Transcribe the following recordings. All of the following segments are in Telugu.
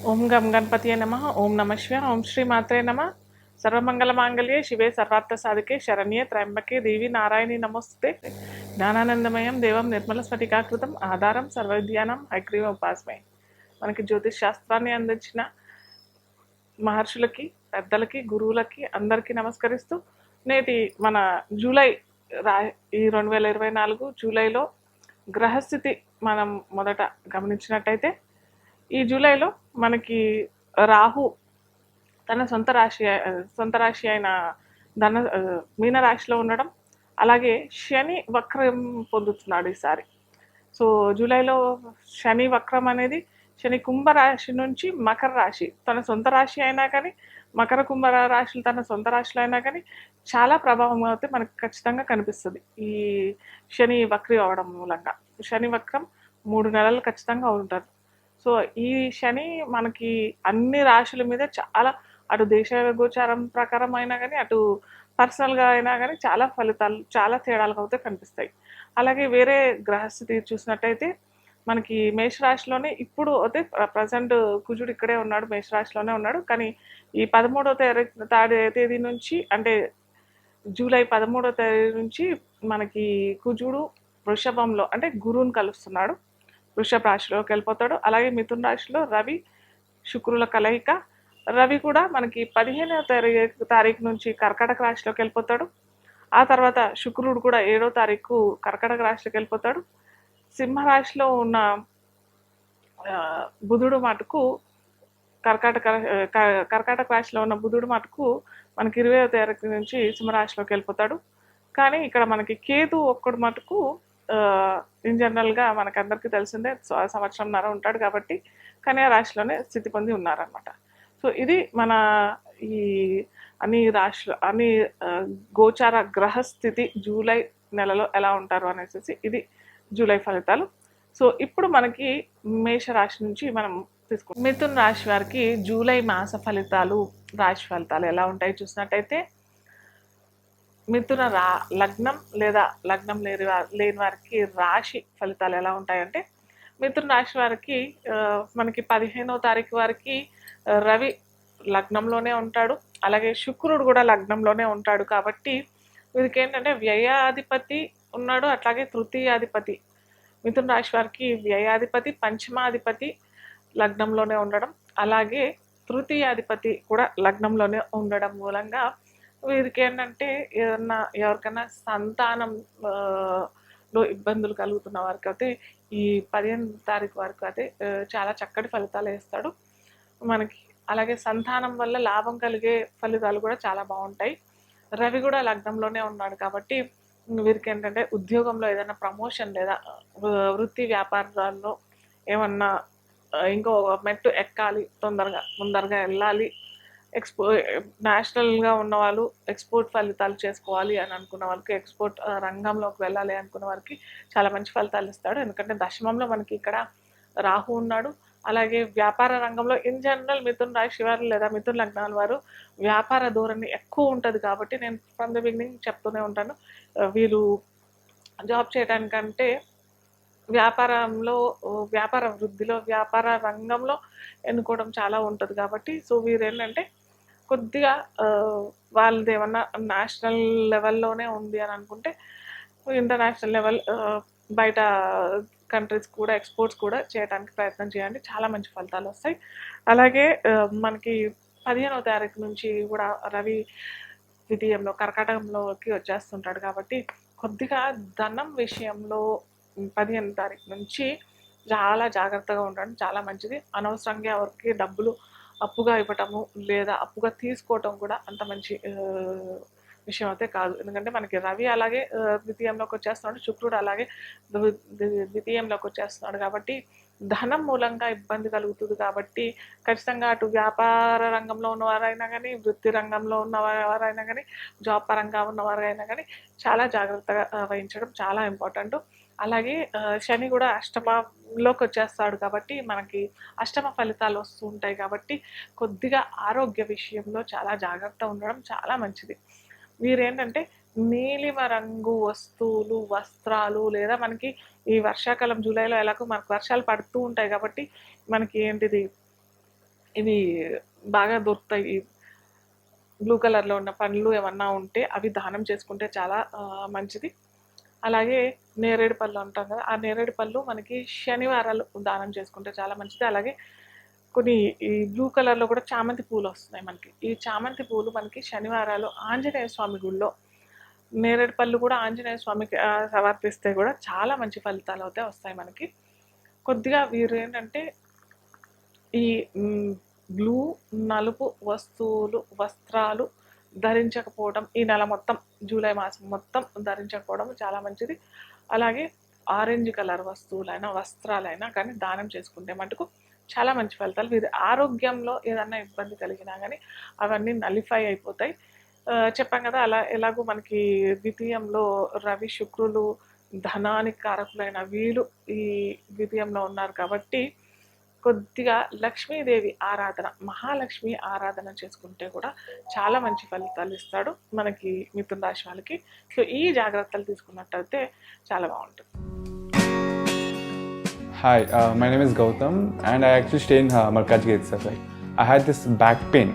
ఓం గం గణపతియే నమ. ఓం నమ శివ. ఓం శ్రీ మాత్రే నమ. సర్వమంగళ మాంగళ్యే శివే. సర్వార్థ సాధికే శరణ్యే త్రయంబకే దేవి నారాయణి నమస్తే జ్ఞానానందమయం దేవం నిర్మల స్ఫటికాకృతం ఆధారం సర్వవిద్యానం హైగ్రీవ ఉపాసమయం మనకి జ్యోతిష్ శాస్త్రాన్ని అందించిన మహర్షులకి పెద్దలకి గురువులకి అందరికీ నమస్కరిస్తూ నేటి మన జూలై రా ఈ రెండు వేల ఇరవై నాలుగు జూలైలో గ్రహస్థితి మనం మొదట గమనించినట్టయితే ఈ జూలైలో మనకి రాహు తన సొంత రాశి సొంత రాశి అయిన ధన మీన రాశిలో ఉండడం అలాగే శని వక్రం పొందుతున్నాడు ఈసారి. సో జూలైలో శని వక్రం అనేది శని కుంభ రాశి నుంచి మకర రాశి. తన సొంత రాశి అయినా కానీ మకర కుంభ రాశులు తన సొంత రాశిలో అయినా కానీ చాలా ప్రభావం అయితే మనకు ఖచ్చితంగా కనిపిస్తుంది ఈ శని వక్రి అవడం మూలంగా. శని వక్రం మూడు నెలలు ఖచ్చితంగా ఉంటారు సో ఈ శని మనకి అన్ని రాశుల మీద చాలా అటు దేశ గోచారం ప్రకారం అయినా కానీ అటు పర్సనల్గా అయినా కానీ చాలా ఫలితాలు చాలా తేడాలు అయితే కనిపిస్తాయి. అలాగే వేరే గ్రహస్థితి చూసినట్టయితే మనకి మేషరాశిలోనే ఇప్పుడు అయితే ప్రజెంట్ కుజుడు ఇక్కడే ఉన్నాడు మేషరాశిలోనే ఉన్నాడు. కానీ ఈ పదమూడవ తేదీ తాడే తేదీ నుంచి అంటే జూలై పదమూడవ తేదీ నుంచి మనకి కుజుడు వృషభంలో అంటే గురువుని కలుస్తున్నాడు. వృషభ రాశిలోకి వెళ్ళిపోతాడు. అలాగే మిథున రాశిలో రవి శుక్రుల కలయిక. రవి కూడా మనకి పదిహేనవ తారీఖు తారీఖు నుంచి కర్కాటక రాశిలోకి వెళ్ళిపోతాడు. ఆ తర్వాత శుక్రుడు కూడా ఏడో తారీఖు కర్కటక రాశిలోకి వెళ్ళిపోతాడు. సింహరాశిలో ఉన్న బుధుడు మటుకు కర్కాటక క- కర్కాటక రాశిలో ఉన్న బుధుడు మటుకు మనకి ఇరవై తారీఖు నుంచి సింహరాశిలోకి వెళ్ళిపోతాడు. కానీ ఇక్కడ మనకి కేతు ఒక్కడు మటుకు ఇన్ జనరల్గా మనకందరికీ తెలిసిందే సంవత్సరం సంవత్సరంన్నర ఉంటాడు కాబట్టి కన్యా రాశిలోనే స్థితి పొంది ఉన్నారనమాట సో ఇది మన ఈ అన్ని రాశులు అన్ని గోచార గోచార గ్రహస్థితి జూలై నెలలో ఎలా ఉంటారు అనేసి ఇది జూలై ఫలితాలు. సో ఇప్పుడు మనకి మేష రాశి నుంచి మనం తీసుకుంటాం. మిథున్ రాశి వారికి జూలై మాస ఫలితాలు రాశి ఫలితాలు ఎలా ఉంటాయి చూసినట్టయితే మిథున రా లగ్నం లేదా లగ్నం లేని లేని వారికి రాశి ఫలితాలు ఎలా ఉంటాయంటే మిథున రాశి వారికి మనకి పదిహేనో తారీఖు వారికి రవి లగ్నంలోనే ఉంటాడు. అలాగే శుక్రుడు కూడా లగ్నంలోనే ఉంటాడు కాబట్టి వీరికి ఏంటంటే వ్యయాధిపతి ఉన్నాడు అట్లాగే తృతీయాధిపతి. మిథున రాశి వారికి వ్యయాధిపతి పంచమాధిపతి లగ్నంలోనే ఉండడం. అలాగే తృతీయాధిపతి కూడా లగ్నంలోనే ఉండడం మూలంగా వీరికి ఏంటంటే ఏదన్నా ఎవరికైనా సంతానం లో ఇబ్బందులు కలుగుతున్న వారికి అయితే ఈ పదిహేను తారీఖు వరకు అయితే చాలా చక్కటి ఫలితాలు వేస్తాడు. మనకి అలాగే సంతానం వల్ల లాభం కలిగే ఫలితాలు కూడా చాలా బాగుంటాయి. రవి కూడా లగ్నంలోనే ఉన్నాడు కాబట్టి వీరికి ఏంటంటే ఉద్యోగంలో ఏదైనా ప్రమోషన్ లేదా వృత్తి వ్యాపారాల్లో ఏమన్నా ఇంకో మెట్టు ఎక్కాలి తొందరగా ముందరగా వెళ్ళాలి ఎక్స్పో నేషనల్గా ఉన్న వాళ్ళు ఎక్స్పోర్ట్ ఫలితాలు చేసుకోవాలి అని అనుకున్న వాళ్ళకి ఎక్స్పోర్ట్ రంగంలోకి వెళ్ళాలి అనుకున్న వారికి చాలా మంచి ఫలితాలు ఇస్తాడు. ఎందుకంటే దశమంలో మనకి ఇక్కడ రాహు ఉన్నాడు. అలాగే వ్యాపార రంగంలో ఇన్ జనరల్ మిథున్ రాశి వారు లేదా మిథున్ లగ్నాల వారు వ్యాపార ధోరణి ఎక్కువ ఉంటుంది కాబట్టి నేను ఫ్రమ్ ద బిగినింగ్ చెప్తూనే ఉంటాను. వీరు జాబ్ చేయడానికంటే వ్యాపారంలో వ్యాపార వృద్ధిలో వ్యాపార రంగంలో ఎన్నుకోవడం చాలా ఉంటుంది కాబట్టి. సో వీరు ఏంటంటే కొద్దిగా వాళ్ళది ఏమన్నా నేషనల్ లెవెల్లోనే ఉంది అని అనుకుంటే ఇంటర్నేషనల్ లెవెల్ బయట కంట్రీస్ కూడా ఎక్స్పోర్ట్స్ కూడా చేయడానికి ప్రయత్నం చేయండి. చాలా మంచి ఫలితాలు వస్తాయి. అలాగే మనకి పదిహేనవ తారీఖు నుంచి కూడా రవి ద్వితీయంలో కర్కాటకంలోకి వచ్చేస్తుంటాడు కాబట్టి కొద్దిగా ధనం విషయంలో పదిహేను తారీఖు నుంచి చాలా జాగ్రత్తగా ఉండడం. చాలా మంచిది. అనవసరంగా ఎవరికి డబ్బులు అప్పుగా ఇవ్వటము లేదా అప్పుగా తీసుకోవటం కూడా అంత మంచి విషయం అయితే కాదు. ఎందుకంటే మనకి రవి అలాగే ద్వితీయంలోకి వచ్చేస్తున్నాడు శుక్రుడు అలాగే ద్వితీయంలోకి వచ్చేస్తున్నాడు కాబట్టి ధనం మూలంగా ఇబ్బంది కలుగుతుంది కాబట్టి ఖచ్చితంగా అటు వ్యాపార రంగంలో ఉన్నవారైనా కానీ వృత్తి రంగంలో ఉన్నవారైనా కానీ జాబ్ పరంగా ఉన్నవారైనా కానీ చాలా జాగ్రత్తగా వహించడం చాలా ఇంపార్టెంట్. అలాగే శని కూడా అష్టమంలోకి వచ్చేస్తాడు కాబట్టి మనకి అష్టమ ఫలితాలు వస్తూ ఉంటాయి కాబట్టి కొద్దిగా ఆరోగ్య విషయంలో చాలా జాగ్రత్త ఉండడం చాలా మంచిది. వీరేంటంటే నీలిమ రంగు వస్తువులు వస్త్రాలు లేదా మనకి ఈ వర్షాకాలం జూలైలో ఎలాగో మనకు వర్షాలు పడుతూ ఉంటాయి కాబట్టి మనకి ఏంటిది? ఇవి బాగా దొరుకుతాయి. బ్లూ కలర్లో ఉన్న పండ్లు ఏమన్నా ఉంటే అవి దానం చేసుకుంటే చాలా మంచిది. అలాగే నేరేడు పళ్ళు అంటాం కదా ఆ నేరేడు పళ్ళు మనకి శనివారాలు దానం చేసుకుంటే చాలా మంచిది. అలాగే కొన్ని ఈ బ్లూ కలర్లో కూడా చామంతి పూలు వస్తున్నాయి మనకి. ఈ చామంతి పూలు మనకి శనివారాలు ఆంజనేయ స్వామి గుళ్ళో నేరేడు పళ్ళు కూడా ఆంజనేయ స్వామికి సమర్పిస్తే కూడా చాలా మంచి ఫలితాలు అయితే వస్తాయి మనకి. కొద్దిగా వీరు ఏంటంటే ఈ బ్లూ నలుపు వస్తువులు వస్త్రాలు ధరించకపోవడం ఈ నెల మొత్తం జూలై మాసం మొత్తం ధరించకపోవడం చాలా మంచిది. అలాగే ఆరెంజ్ కలర్ వస్తువులైనా వస్త్రాలైనా కానీ దానం చేసుకుంటే మటుకు చాలా మంచి ఫలితాలు. వీరి ఆరోగ్యంలో ఏదన్నా ఇబ్బంది కలిగినా కానీ అవన్నీ నలిఫై అయిపోతాయి. చెప్పాం కదా అలా ఎలాగో మనకి ద్వితీయంలో రవి శుక్రులు ధనానికి కారకులైన వీళ్ళు ఈ ద్వితీయంలో ఉన్నారు కాబట్టి కొద్దిగా లక్ష్మీదేవి ఆరాధన మహాలక్ష్మి ఆరాధన చేసుకుంటే కూడా చాలా మంచి ఫలితాలు ఇస్తాడు మనకి మిథున రాశి వాళ్ళకి. సో ఈ జాగ్రత్తలు తీసుకున్నట్టయితే చాలా బాగుంటుంది. Hi my name is Gautham and I actually stay in Markaz gate sir I had this back pain.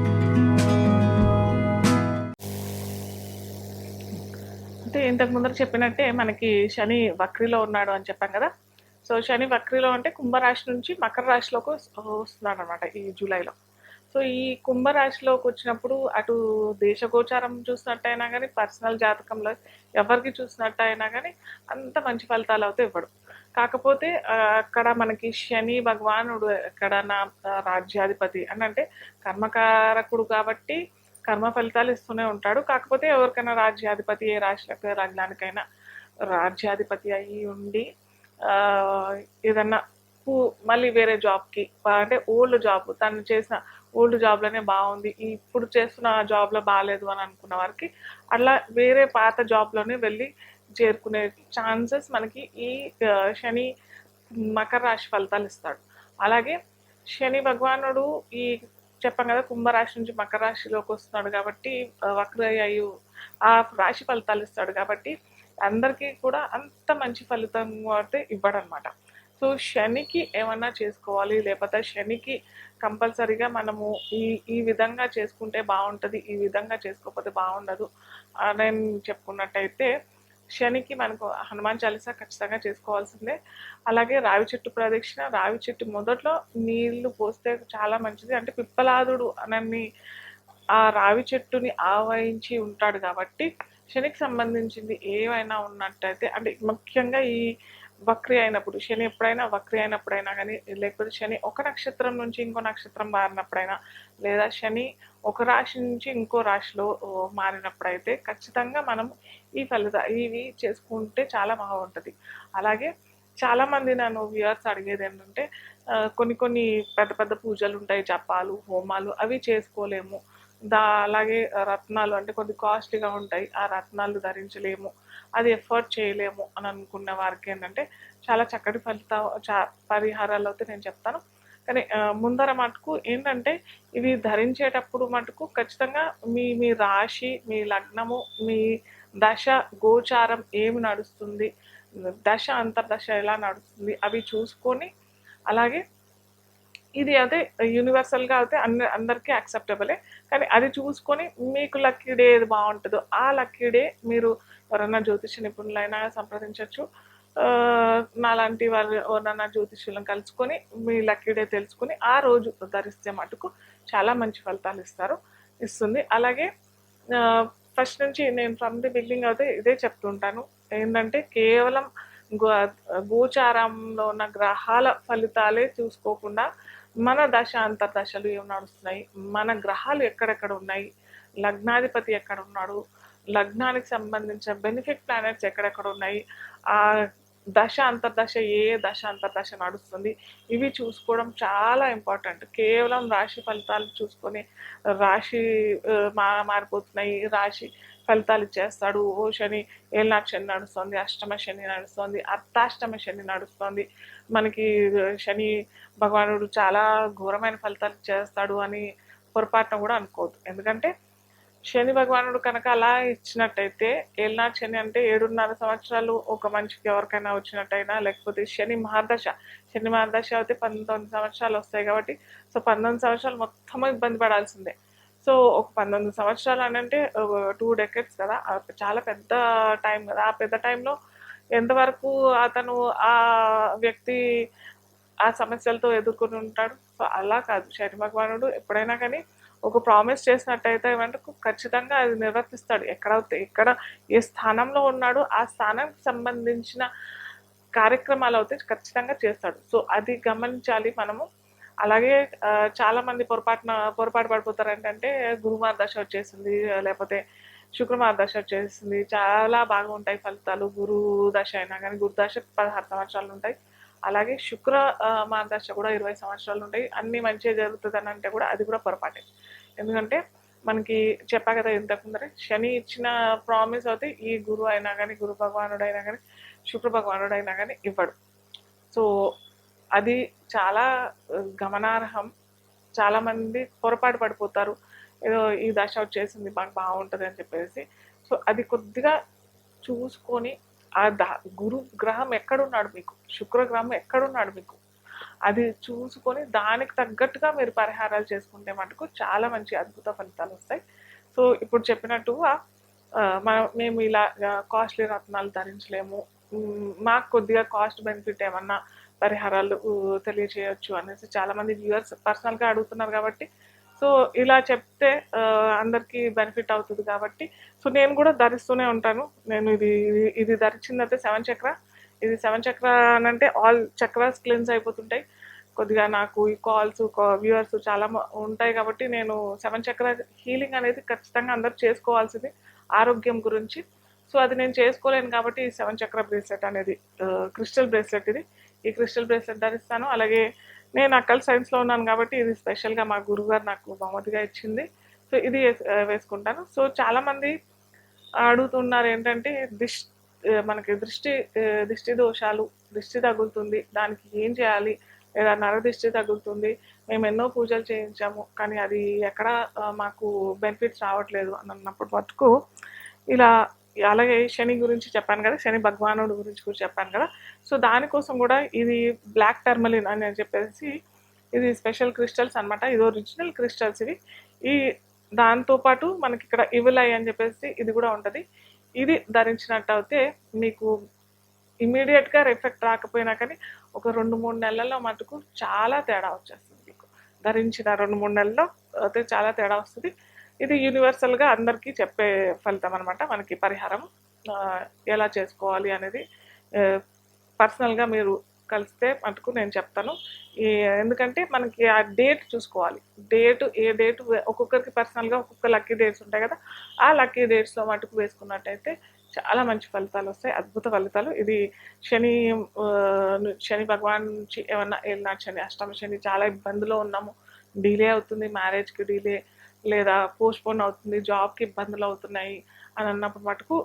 ఇంతకు ముందర చెప్పినట్టే మనకి శని వక్రిలో ఉన్నాడు అని చెప్పాం కదా. సో శని వక్రిలో అంటే కుంభరాశి నుంచి మకర రాశిలోకి వస్తున్నాడు అనమాట ఈ జూలైలో. సో ఈ కుంభరాశిలోకి వచ్చినప్పుడు అటు దేశగోచారం చూసినట్టయినా కానీ పర్సనల్ జాతకంలో ఎవరికి చూసినట్టయినా కానీ అంత మంచి ఫలితాలు అయితే ఇవ్వడు. కాకపోతే అక్కడ మనకి శని భగవానుడు ఎక్కడ నా రాజ్యాధిపతి అని అంటే కర్మకారకుడు కాబట్టి కర్మ ఫలితాలు ఇస్తూనే ఉంటాడు. కాకపోతే ఎవరికైనా రాజ్యాధిపతి ఏ రాష్ట్ర రాజ్యానికైనా రాజ్యాధిపతి అయి ఉండి ఏదన్నా పూ- మళ్ళీ వేరే జాబ్కి అంటే ఓల్డ్ జాబ్ తను చేసిన ఓల్డ్ జాబ్లోనే బాగుంది. ఇప్పుడు చేస్తున్న జాబ్లో బాగాలేదు అని అనుకున్న వారికి అట్లా వేరే పాత జాబ్లోనే వెళ్ళి చేరుకునే ఛాన్సెస్ మనకి ఈ శని మకర రాశి ఫలితాలు ఇస్తాడు. అలాగే శని భగవానుడు ఈ చెప్పాం కదా కుంభరాశి నుంచి మకర రాశిలోకి వస్తున్నాడు కాబట్టి వక్రయు ఆ రాశి ఫలితాలు ఇస్తాడు కాబట్టి అందరికీ కూడా అంత మంచి ఫలితం అయితే ఇవ్వడనమాట సో శనికి ఏమన్నా చేసుకోవాలి లేకపోతే శనికి కంపల్సరీగా మనము ఈ ఈ విధంగా చేసుకుంటే బాగుంటుంది ఈ విధంగా చేసుకోకపోతే బాగుండదు అని చెప్పుకున్నట్టయితే శనికి మనకు హనుమాన్ చాలీసా ఖచ్చితంగా చేసుకోవాల్సిందే. అలాగే రావి చెట్టు ప్రదక్షిణ రావి చెట్టు మొదట్లో నీళ్ళు పోస్తే చాలా మంచిది. అంటే పిప్పలాదుడు అనని ఆ రావి చెట్టుని ఆవహించి ఉంటాడు కాబట్టి శనికి సంబంధించింది ఏమైనా ఉన్నట్టయితే అంటే ముఖ్యంగా ఈ వక్రి అయినప్పుడు శని ఎప్పుడైనా వక్రి అయినప్పుడైనా కానీ లేకపోతే శని ఒక నక్షత్రం నుంచి ఇంకో నక్షత్రం మారినప్పుడైనా లేదా శని ఒక రాశి నుంచి ఇంకో రాశిలో మారినప్పుడైతే ఖచ్చితంగా మనం ఈ ఫలిత ఇవి చేసుకుంటే చాలా బాగుంటుంది. అలాగే చాలా మంది నన్ను వ్యూవర్స్ అడిగేది ఏంటంటే కొన్ని కొన్ని పెద్ద పెద్ద పూజలు ఉంటాయి జపాలు హోమాలు అవి చేసుకోలేము. దా అలాగే రత్నాలు అంటే కొద్ది కాస్ట్లీగా ఉంటాయి. ఆ రత్నాలు ధరించలేము. అది ఎఫర్ట్ చేయలేము అని అనుకున్న వారికి ఏంటంటే చాలా చక్కటి ఫలిత పరిహారాలు అయితే నేను చెప్తాను. కానీ ముందర మటుకు ఏంటంటే ఇవి ధరించేటప్పుడు మటుకు ఖచ్చితంగా మీ మీ రాశి మీ లగ్నము మీ దశ గోచారం ఏమి నడుస్తుంది? దశ అంతర్దశ ఎలా నడుస్తుంది? అవి చూసుకొని అలాగే ఇది అయితే యూనివర్సల్గా అయితే అన్ని అందరికీ యాక్సెప్టబులే కానీ అది చూసుకొని మీకు లక్కీ డే ఏది బాగుంటుందో ఆ లక్కీ డే మీరు ఎవరైనా జ్యోతిష నిపుణులైనా సంప్రదించవచ్చు నాలాంటి వారు ఎవరైనా జ్యోతిష్యులను కలుసుకొని మీ లక్కీ డే తెలుసుకొని ఆ రోజు ధరిస్తే మటుకు చాలా మంచి ఫలితాలు ఇస్తారు ఇస్తుంది. అలాగే ఫస్ట్ నుంచి నేను ఫ్రమ్ ది బిగినింగ్ అయితే ఇదే చెప్తుంటాను. ఏంటంటే కేవలం గో- గోచారంలో ఉన్న గ్రహాల ఫలితాలే చూసుకోకుండా మన దశ అంతర్దశలు ఏం నడుస్తున్నాయి? మన గ్రహాలు ఎక్కడెక్కడ ఉన్నాయి? లగ్నాధిపతి ఎక్కడ ఉన్నాడు? లగ్నానికి సంబంధించిన బెనిఫిట్ ప్లానెట్స్ ఎక్కడెక్కడ ఉన్నాయి? ఆ దశ అంతర్దశ ఏ దశ అంతర్దశ నడుస్తుంది? ఇవి చూసుకోవడం చాలా ఇంపార్టెంట్. కేవలం రాశి ఫలితాలు చూసుకొని రాశి మా మారిపోతున్నాయి. రాశి ఫలితాలు ఇచ్చేస్తాడు. ఓ శని ఏళ్ళ శని నడుస్తుంది. అష్టమ శని నడుస్తుంది. అర్ధాష్టమ శని నడుస్తుంది. మనకి శని భగవానుడు చాలా ఘోరమైన ఫలితాలు చేస్తాడు అని పొరపాటున కూడా అనుకోవద్దు. ఎందుకంటే శని భగవానుడు కనుక అలా ఇచ్చినట్టయితే ఏళ్ళనాడు శని అంటే ఏడున్నర సంవత్సరాలు ఒక మనిషికి ఎవరికైనా వచ్చినట్టయినా లేకపోతే శని మహాదశ శని మహాదశ అయితే పంతొమ్మిది సంవత్సరాలు వస్తాయి కాబట్టి సో పంతొమ్మిది సంవత్సరాలు మొత్తం ఇబ్బంది పడాల్సిందే. సో ఒక పంతొమ్మిది సంవత్సరాలు అని అంటే టూ డెకెట్స్ కదా చాలా పెద్ద టైం కదా. ఆ పెద్ద టైంలో ఎంతవరకు అతను ఆ వ్యక్తి ఆ సమస్యలతో ఎదుర్కొని ఉంటాడు? సో అలా కాదు. శని భగవానుడు ఎప్పుడైనా కానీ ఒక ప్రామిస్ చేసినట్టయితే ఏమంటే ఖచ్చితంగా అది నిర్వర్తిస్తాడు. ఎక్కడ ఎక్కడ ఏ స్థానంలో ఉన్నాడో ఆ స్థానానికి సంబంధించిన కార్యక్రమాలు అయితే ఖచ్చితంగా చేస్తాడు. సో అది గమనించాలి మనము. అలాగే చాలామంది పొరపాటున పొరపాటు పడిపోతారు ఏంటంటే గురుమార్ దశ వచ్చేసింది లేకపోతే శుక్రమార్ దశ వచ్చేసింది. చాలా బాగా ఉంటాయి ఫలితాలు. గురు దశ అయినా కానీ గురు దశ పదహారు సంవత్సరాలు ఉంటాయి. అలాగే శుక్ర మార్గదర్శ కూడా ఇరవై సంవత్సరాలు ఉంటాయి. అన్ని మంచిగా జరుగుతుంది అని అంటే కూడా అది కూడా పొరపాటే. ఎందుకంటే మనకి చెప్పా కదా ఇంతకు ముందరే శని ఇచ్చిన ప్రామిస్ అయితే ఈ గురువు అయినా కానీ గురు భగవానుడు అయినా కానీ శుక్ర భగవానుడు అయినా కానీ ఇవ్వడు. సో అది చాలా గమనార్హం. చాలామంది పొరపాటు పడిపోతారు. ఏదో ఈ దశ వచ్చేసింది మాకు బాగుంటుంది అని చెప్పేసి. సో అది కొద్దిగా చూసుకొని ఆ ద గురు గ్రహం ఎక్కడున్నాడు మీకు? శుక్రగ్రహం ఎక్కడున్నాడు మీకు? అది చూసుకొని దానికి తగ్గట్టుగా మీరు పరిహారాలు చేసుకుంటే మటుకు చాలా మంచి అద్భుత ఫలితాలు వస్తాయి. సో ఇప్పుడు చెప్పినట్టుగా మనం మేము ఇలా కాస్ట్లీ రత్నాలు ధరించలేము. మాకు కొద్దిగా కాస్ట్ బెనిఫిట్ ఏమన్నా పరిహారాలు తెలియచేయచ్చు అనేసి చాలా మంది వ్యూవర్స్ పర్సనల్గా అడుగుతున్నారు కాబట్టి సో ఇలా చెప్తే అందరికీ బెనిఫిట్ అవుతుంది కాబట్టి. సో నేను కూడా ధరిస్తూనే ఉంటాను. నేను ఇది ఇది- ధరించిందైతే సెవెన్ చక్ర. ఇది సెవెన్ చక్ర అని అంటే ఆల్ చక్రాస్ క్లీన్స్ అయిపోతుంటాయి. కొద్దిగా నాకు ఈ కాల్స్ వ్యూవర్స్ చాలా ఉంటాయి కాబట్టి నేను సెవెన్ చక్ర హీలింగ్ అనేది ఖచ్చితంగా అందరూ చేసుకోవాల్సింది ఆరోగ్యం గురించి. సో అది నేను చేసుకోలేను కాబట్టి ఈ సెవెన్ చక్ర బ్రేస్లెట్ అనేది క్రిస్టల్ బ్రేస్లెట్ ఇది. ఈ క్రిస్టల్ బ్రేస్లెట్ ధరిస్తాను. అలాగే నేను అక్కల్ సైన్స్లో ఉన్నాను కాబట్టి ఇది స్పెషల్గా మా గురుగారు నాకు బహుమతిగా ఇచ్చింది. సో ఇది వేసుకుంటాను. సో చాలామంది అడుగుతున్నారు ఏంటంటే దిష్ మనకి దృష్టి దిష్టి దృష్టి దోషాలు దృష్టి తగులుతుంది దానికి ఏం చేయాలి? లేదా నర దృష్టి తగులుతుంది మేము ఎన్నో పూజలు చేయించాము కానీ అది ఎక్కడ మాకు బెనిఫిట్స్ రావట్లేదు అని అన్నప్పుడు మటుకు ఇలా అలాగే శని గురించి చెప్పాను కదా శని భగవానుడు గురించి కూడా చెప్పాను కదా. సో దానికోసం కూడా ఇది బ్లాక్ టర్మలిన్ అని చెప్పేసి ఇది స్పెషల్ క్రిస్టల్స్ అన్నమాట. ఇది ఒరిజినల్ క్రిస్టల్స్ ఇవి. ఈ దాంతోపాటు మనకి ఇక్కడ ఇవిలై అని చెప్పేసి ఇది కూడా ఉంటుంది. ఇది ధరించినట్టు అయితే మీకు ఇమీడియట్గా ఎఫెక్ట్ రాకపోయినా కానీ ఒక రెండు మూడు నెలల్లో మటుకు చాలా తేడా వచ్చేస్తుంది మీకు. ధరించిన రెండు మూడు నెలల్లో అయితే చాలా తేడా వస్తుంది. ఇది యూనివర్సల్గా అందరికీ చెప్పే ఫలితం అనమాట మనకి పరిహారం ఎలా చేసుకోవాలి అనేది పర్సనల్గా మీరు కలిస్తే మటుకు నేను చెప్తాను. ఈ ఎందుకంటే మనకి ఆ డేట్ చూసుకోవాలి. డేట్ ఏ డేట్ ఒక్కొక్కరికి పర్సనల్గా ఒక్కొక్క లక్కీ డేట్స్ ఉంటాయి కదా. ఆ లక్కీ డేట్స్లో మటుకు వేసుకున్నట్టయితే చాలా మంచి ఫలితాలు వస్తాయి. అద్భుత ఫలితాలు. ఇది శని శని భగవాన్ నుంచి ఏమన్నా ఏళ్ళ శని అష్టమ శని చాలా ఇబ్బందులో ఉన్నాము. డిలే అవుతుంది మ్యారేజ్కి డిలే లేదా పోస్ట్పోన్ అవుతుంది జాబ్కి ఇబ్బందులు అవుతున్నాయి అని అన్నప్పుడు మటుకు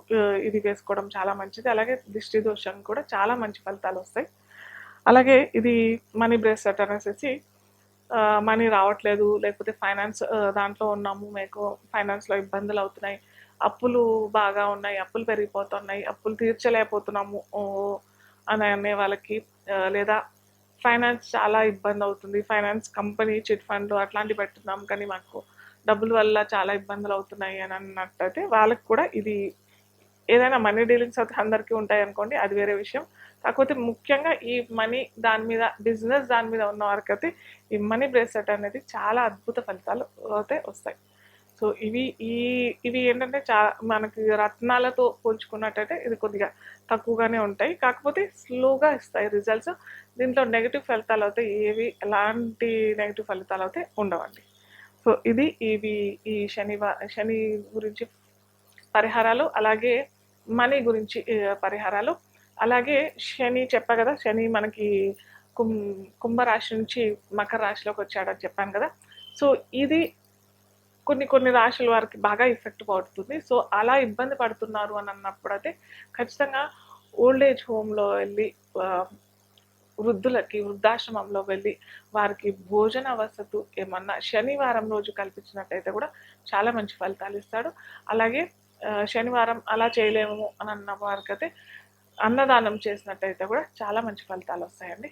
ఇది వేసుకోవడం చాలా మంచిది. అలాగే దిష్టి దోషం కూడా చాలా మంచి ఫలితాలు వస్తాయి. అలాగే ఇది మనీ బ్రేస్లెట్ అనేసి మనీ రావట్లేదు లేకపోతే ఫైనాన్స్ దాంట్లో ఉన్నాము మీకు ఫైనాన్స్లో ఇబ్బందులు అవుతున్నాయి అప్పులు బాగా ఉన్నాయి అప్పులు పెరిగిపోతున్నాయి అప్పులు తీర్చలేకపోతున్నాము ఓ, అని అనే వాళ్ళకి లేదా ఫైనాన్స్ చాలా ఇబ్బంది అవుతుంది. ఫైనాన్స్ కంపెనీ చిట్ ఫండ్ అట్లాంటివి పెట్టున్నాం కానీ మాకు డబ్బుల వల్ల చాలా ఇబ్బందులు అవుతున్నాయి అని అన్నట్టయితే వాళ్ళకి కూడా ఇది ఏదైనా మనీ డీలింగ్స్ అయితే అందరికీ ఉంటాయి అనుకోండి అది వేరే విషయం. కాకపోతే ముఖ్యంగా ఈ మనీ దాని మీద బిజినెస్ దాని మీద ఉన్న వారికి అయితే ఈ మనీ బ్రేస్లెట్ అనేది చాలా అద్భుత ఫలితాలు అయితే వస్తాయి. సో ఇవి ఈ ఇవి ఏంటంటే చా మనకి రత్నాలతో పోల్చుకున్నట్టయితే ఇది కొద్దిగా తక్కువగానే ఉంటాయి. కాకపోతే స్లోగా ఇస్తాయి రిజల్ట్స్ దీంట్లో నెగిటివ్ ఫలితాలు అయితే ఏవి ఎలాంటి నెగిటివ్ ఫలితాలు అయితే ఉండవండి. సో ఇది ఇవి ఈ శనివారం శని గురించి పరిహారాలు అలాగే మనీ గురించి పరిహారాలు. అలాగే శని చెప్పా కదా శని మనకి కుం కుంభరాశి నుంచి మకర రాశిలోకి వచ్చాడని చెప్పాను కదా. సో ఇది కొన్ని కొన్ని రాశుల వారికి బాగా ఎఫెక్ట్ పడుతుంది. సో అలా ఇబ్బంది పడుతున్నారు అని అన్నప్పుడు అయితే ఖచ్చితంగా ఓల్డ్ ఏజ్ హోమ్లో వెళ్ళి వృద్ధులకి వృద్ధాశ్రమంలో వెళ్ళి వారికి భోజన వసతు ఏమన్నా శనివారం రోజు కల్పించినట్టయితే కూడా చాలా మంచి ఫలితాలు ఇస్తాడు. అలాగే శనివారం అలా చేయలేము అని అన్న వారికైతే అన్నదానం చేసినట్టయితే కూడా చాలా మంచి ఫలితాలు వస్తాయండి.